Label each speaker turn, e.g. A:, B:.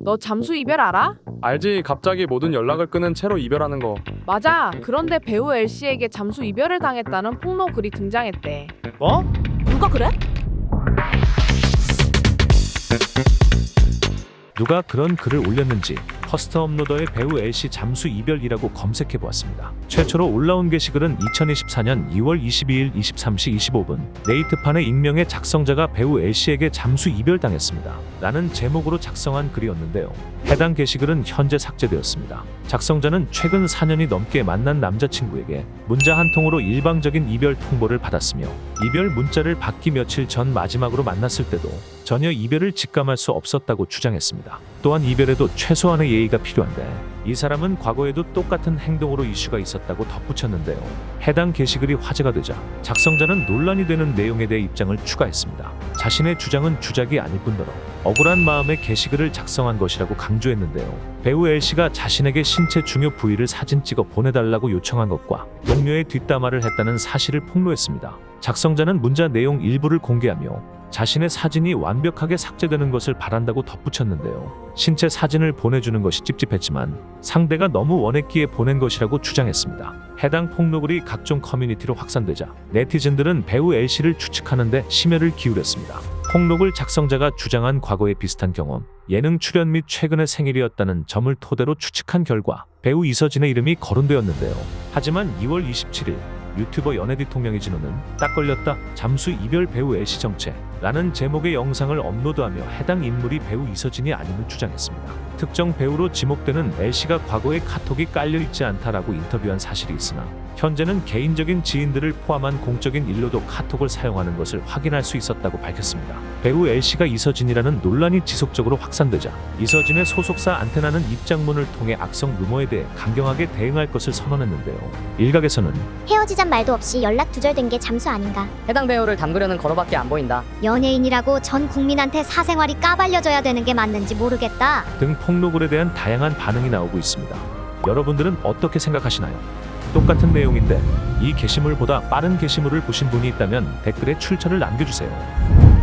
A: 너 잠수 이별 알아?
B: 알지 갑자기 모든 연락을 끊은 채로 이별하는 거
A: 맞아. 그런데 배우 엘씨에게 잠수 이별을 당했다는 폭로 글이 등장했대.
C: 뭐?
D: 누가 그래?
E: 누가 그런 글을 올렸는지 퍼스트 업로더의 배우 엘씨 잠수 이별이라고 검색해 보았습니다. 최초로 올라온 게시글은 2024년 2월 22일 23시 25분 네이트판의 익명의 작성자가 배우 엘씨에게 잠수 이별당했습니다. 라는 제목으로 작성한 글이었는데요. 해당 게시글은 현재 삭제되었습니다. 작성자는 최근 4년이 넘게 만난 남자친구에게 문자 한 통으로 일방적인 이별 통보를 받았으며 이별 문자를 받기 며칠 전 마지막으로 만났을 때도 전혀 이별을 직감할 수 없었다고 주장했습니다. 또한 이별에도 최소한의 예의가 필요한데 이 사람은 과거에도 똑같은 행동으로 이슈가 있었다고 덧붙였는데요. 해당 게시글이 화제가 되자 작성자는 논란이 되는 내용에 대해 입장을 추가했습니다. 자신의 주장은 주작이 아닐 뿐더러 억울한 마음에 게시글을 작성한 것이라고 강조했는데요. 배우 L씨가 자신에게 신체 중요 부위를 사진 찍어 보내달라고 요청한 것과 동료의 뒷담화를 했다는 사실을 폭로했습니다. 작성자는 문자 내용 일부를 공개하며 자신의 사진이 완벽하게 삭제되는 것을 바란다고 덧붙였는데요. 신체 사진을 보내주는 것이 찝찝했지만 상대가 너무 원했기에 보낸 것이라고 주장했습니다. 해당 폭로글이 각종 커뮤니티로 확산되자 네티즌들은 배우 L씨를 추측하는데 심혈을 기울였습니다. 폭로글 작성자가 주장한 과거의 비슷한 경험, 예능 출연 및 최근의 생일이었다는 점을 토대로 추측한 결과 배우 이서진의 이름이 거론되었는데요. 하지만 2월 27일 유튜버 연예대통령의 진호는 딱 걸렸다. 잠수 이별 배우 애시 정체 라는 제목의 영상을 업로드하며 해당 인물이 배우 이서진이 아님을 주장했습니다. 특정 배우로 지목되는 애씨가 과거에 카톡이 깔려있지 않다라고 인터뷰한 사실이 있으나 현재는 개인적인 지인들을 포함한 공적인 일로도 카톡을 사용하는 것을 확인할 수 있었다고 밝혔습니다. 배우 엘씨가 이서진이라는 논란이 지속적으로 확산되자 이서진의 소속사 안테나는 입장문을 통해 악성 루머에 대해 강경하게 대응할 것을 선언했는데요. 일각에서는
F: 헤어지잔 말도 없이 연락 두절된 게 잠수 아닌가.
D: 해당 배우를 담그려는 걸어밖에 안 보인다.
F: 연예인이라고 전 국민한테 사생활이 까발려져야 되는 게 맞는지 모르겠다.
E: 등 폭로글에 대한 다양한 반응이 나오고 있습니다. 여러분들은 어떻게 생각하시나요? 똑같은 내용인데 이 게시물보다 빠른 게시물을 보신 분이 있다면 댓글에 출처를 남겨주세요.